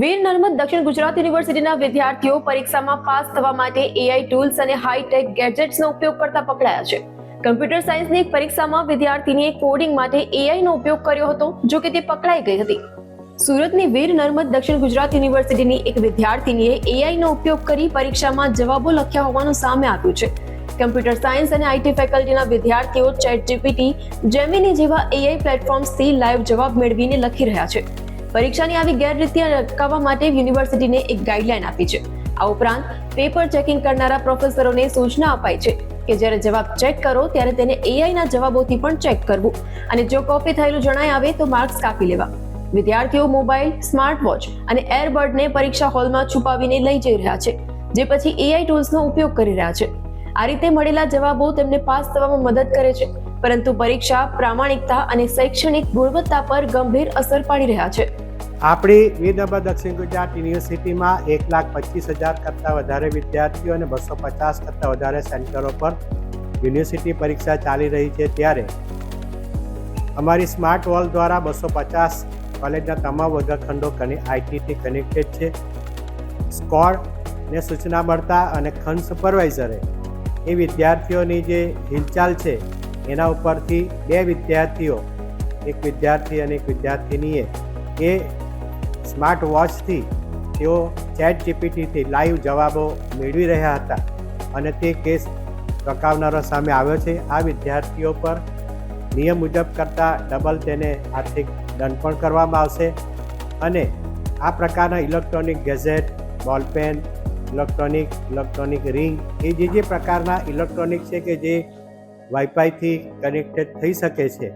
વીર નર્મદ દક્ષિણ ગુજરાત યુનિવર્સિટીના વિદ્યાર્થીઓ પરીક્ષામાં પાસ થવા માટે એઆઈ ટૂલ્સ અને હાઈટેક ગેજેટ્સનો ઉપયોગ કરતા પકડાયા છે. કમ્પ્યુટર સાયન્સની એક પરીક્ષામાં વિદ્યાર્થીનીએ કોડિંગ માટે એઆઈ નો ઉપયોગ કર્યો હતો, જો કે તે પકડાઈ ગઈ હતી. સુરતની વીર નર્મદ દક્ષિણ ગુજરાત યુનિવર્સિટીની એક વિદ્યાર્થીનીએ એઆઈ નો ઉપયોગ કરી પરીક્ષામાં જવાબો લખ્યા હોવાનું સામે આવ્યું છે. કમ્પ્યુટર સાયન્સ અને આઈટી ફેકલ્ટીના વિદ્યાર્થીઓ ચેટ જીપીટી જેમિની જેવા એઆઈ પ્લેટફોર્મ્સથી લાઈવ જવાબ મેળવીને લખી રહ્યા છે. પરીક્ષાની આવી ગેરરીતિ અટકાવવા માટે યુનિવર્સિટીને એક ગાઈડલાઈન આપી છે. આ ઉપરાંત પેપર ચેકિંગ કરનારા પ્રોફેસરોને સૂચના અપાઈ છે કે જ્યારે જવાબ ચેક કરો ત્યારે તેને એઆઈના જવાબોથી પણ ચેક કરવું. અને જો કોપી થયેલું જણાય આવે તો માર્ક્સ કાપી લેવા. વિદ્યાર્થીઓ મોબાઈલ સ્માર્ટ વોચ અને એરબડને પરીક્ષા હોલમાં છુપાવીને લઈ જઈ રહ્યા છે, જે પછી એઆઈ ટૂલ્સનો ઉપયોગ કરી રહ્યા છે. આ રીતે મળેલા જવાબો તેમને પાસ થવામાં મદદ કરે છે, પરંતુ પરીક્ષા પ્રામાણિકતા અને શૈક્ષણિક ગુણવત્તા પર ગંભીર અસર પાડી રહ્યા છે. આપણી વિદર્ભ દક્ષિણ ગુજરાત યુનિવર્સિટીમાં એક લાખ પચીસ હજાર કરતાં વધારે વિદ્યાર્થીઓ અને બસો પચાસ કરતાં વધારે સેન્ટરો પર યુનિવર્સિટી પરીક્ષા ચાલી રહી છે ત્યારે અમારી સ્માર્ટ વોલ દ્વારા બસો પચાસ કોલેજના તમામ વર્ગખંડો આઈટીથી કનેક્ટેડ છે. સ્કોડને સૂચના મળતા અને ખંડ સુપરવાઇઝરે એ વિદ્યાર્થીઓની જે હિલચાલ છે, એના ઉપરથી બે વિદ્યાર્થીઓ, એક વિદ્યાર્થી અને એક વિદ્યાર્થિનીએ એ સ્માર્ટ વોચથી તેઓ ચેટ જીપીટીથી લાઈવ જવાબો મેળવી રહ્યા હતા અને તે કેસ ચોંકાવનારો સામે આવ્યો છે. આ વિદ્યાર્થીઓ પર નિયમ મુજબ કરતાં ડબલ તેને આર્થિક દંડ પણ કરવામાં આવશે અને આ પ્રકારના electronic gadget, ballpen, electronic electronic ring એ જે જે પ્રકારના ઇલેક્ટ્રોનિક છે કે જે વાઈફાઈથી કનેક્ટેડ થઈ શકે છે.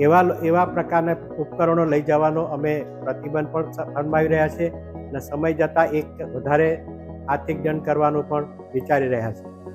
એવા એવા પ્રકારના ઉપકરણો લઈ જવાનો અમે પ્રતિબંધ પણ ફરમાવી રહ્યા છે. અને સમય જતાં એક વધારે આર્થિક દંડ કરવાનું પણ વિચારી રહ્યા છે.